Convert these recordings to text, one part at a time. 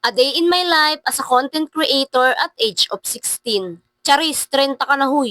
A Day in My Life as a Content Creator at age of 16. Charis, 30 ka na huy.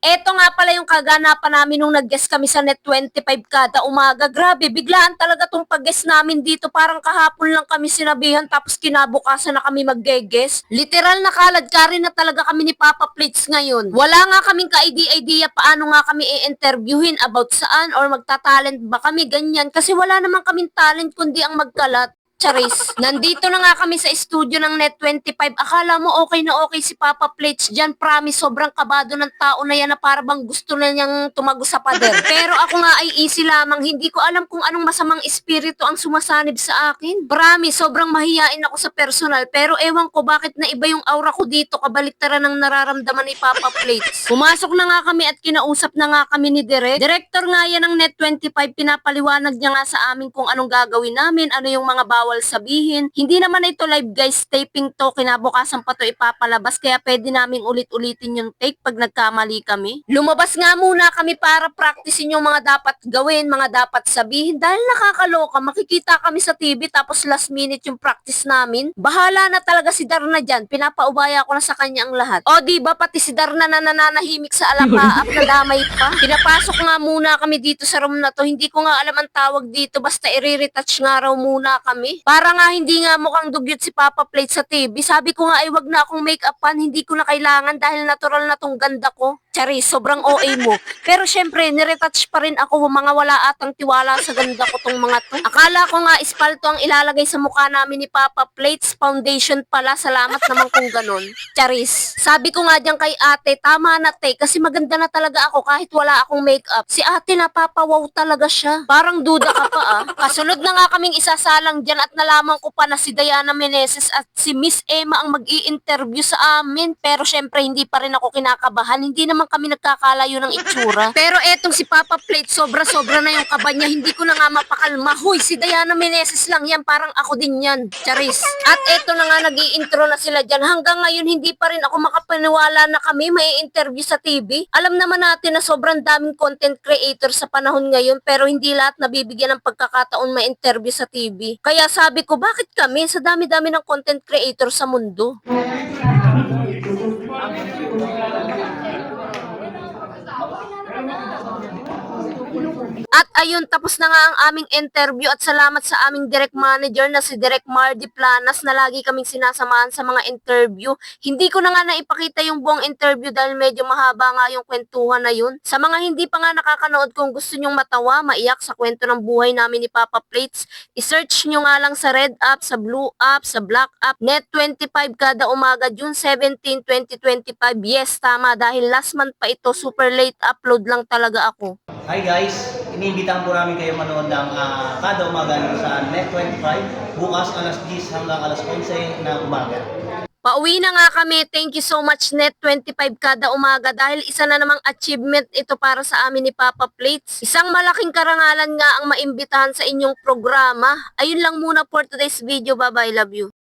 Eto nga pala yung kaganapan namin nung nag-guest kami sa Net 25 kada umaga. Grabe, biglaan talaga tong pag-guest namin dito. Parang kahapon lang kami sinabihan tapos kinabukasan na kami mag-guest. Literal na kalad na talaga kami ni Papa Plates ngayon. Wala nga kaming ka-idea-idea paano nga kami i-interviewin about saan or magta-talent ba kami ganyan. Kasi wala naman kaming talent kundi ang magkalat. Charis. Nandito na nga kami sa studio ng Net25. Akala mo okay na okay si Papa Plates dyan. Promise, sobrang kabado ng tao na yan na para bang gusto na niyang tumago sa pader. Pero ako nga ay easy lamang. Hindi ko alam kung anong masamang espiritu ang sumasanib sa akin. Promise, sobrang mahiyain ako sa personal. Pero ewan ko bakit na iba yung aura ko dito. Kabaliktaran ng nararamdaman ni Papa Plates. Pumasok na nga kami at kinausap na nga kami ni Direk. Director nga yan ng Net25. Pinapaliwanag niya nga sa amin kung anong gagawin namin, ano yung mga bawal sabihin. Hindi naman ito live guys, taping to, kinabukasan pa to ipapalabas, kaya pwede namin ulit-ulitin yung take pag nagkamali kami. Lumabas nga muna kami para practicein yung mga dapat gawin, mga dapat sabihin, dahil nakakaloka, makikita kami sa TV tapos last minute yung practice namin. Bahala na talaga si Darna dyan, pinapaubaya ko na sa kanya ang lahat. O di ba pati si Darna na nananahimik sa alapaap na damay pa. Pinapasok nga muna kami dito sa room na to, hindi ko nga alam ang tawag dito, basta i-retouch nga raw muna kami. Para nga hindi nga mukhang dugyot si Papa Plate sa TV. Sabi ko nga ay wag na akong make-upan, hindi ko na kailangan dahil natural na tong ganda ko. Charis, sobrang OA mo. Pero syempre, niretouch pa rin ako mga wala atang tiwala sa ganda ko tong mga to. Akala ko nga ispalto ang ilalagay sa mukha namin ni Papa Plates Foundation pala. Salamat naman kung ganun. Charis, sabi ko nga diyan kay ate, tama na te, kasi maganda na talaga ako kahit wala akong makeup. Si ate napapawaw talaga siya. Parang duda ka pa ah. Kasunod na nga kaming isasalang dyan at nalaman ko pa na si Diana Meneses at si Miss Emma ang mag interview sa amin. Pero syempre hindi pa rin ako kinakabahan. Hindi naman kami nagkakalayo ng itsura. Pero etong si Papa Plate, sobra-sobra na yung kaba niya. Hindi ko na nga mapakalma. Huy, si Diana Meneses lang yan. Parang ako din yan. Charis. At eto na nga nag intro na sila dyan. Hanggang ngayon hindi pa rin ako makapaniwala na kami may interview sa TV. Alam naman natin na sobrang daming content creator sa panahon ngayon pero hindi lahat nabibigyan ng pagkakataon ma-interview sa TV. Kaya sabi ko, bakit kami sa dami-dami ng content creator sa mundo? At ayun, tapos na nga ang aming interview at salamat sa aming direct manager na si Direk Mardy Planas na lagi kaming sinasamahan sa mga interview. Hindi ko na nga naipakita yung buong interview dahil medyo mahaba nga yung kwentuhan na yun. Sa mga hindi pa nga nakakanood kung gusto nyong matawa, maiyak sa kwento ng buhay namin ni Papa Plates, isearch nyo nga lang sa Red App, sa Blue App, sa Black App, Net25 kada umaga, June 17, 2025. Yes, tama dahil last month pa ito, super late upload lang talaga ako. Hi guys, iniimbitahan po namin kayo manood ng ah, kada umaga sa Net25 bukas alas 10 hanggang alas 11 na umaga. Pauwi na nga kami. Thank you so much Net25 kada umaga dahil isa na namang achievement ito para sa amin ni Papa Plates. Isang malaking karangalan nga ang maimbitahan sa inyong programa. Ayun lang muna for today's video. Bye-bye. Love you.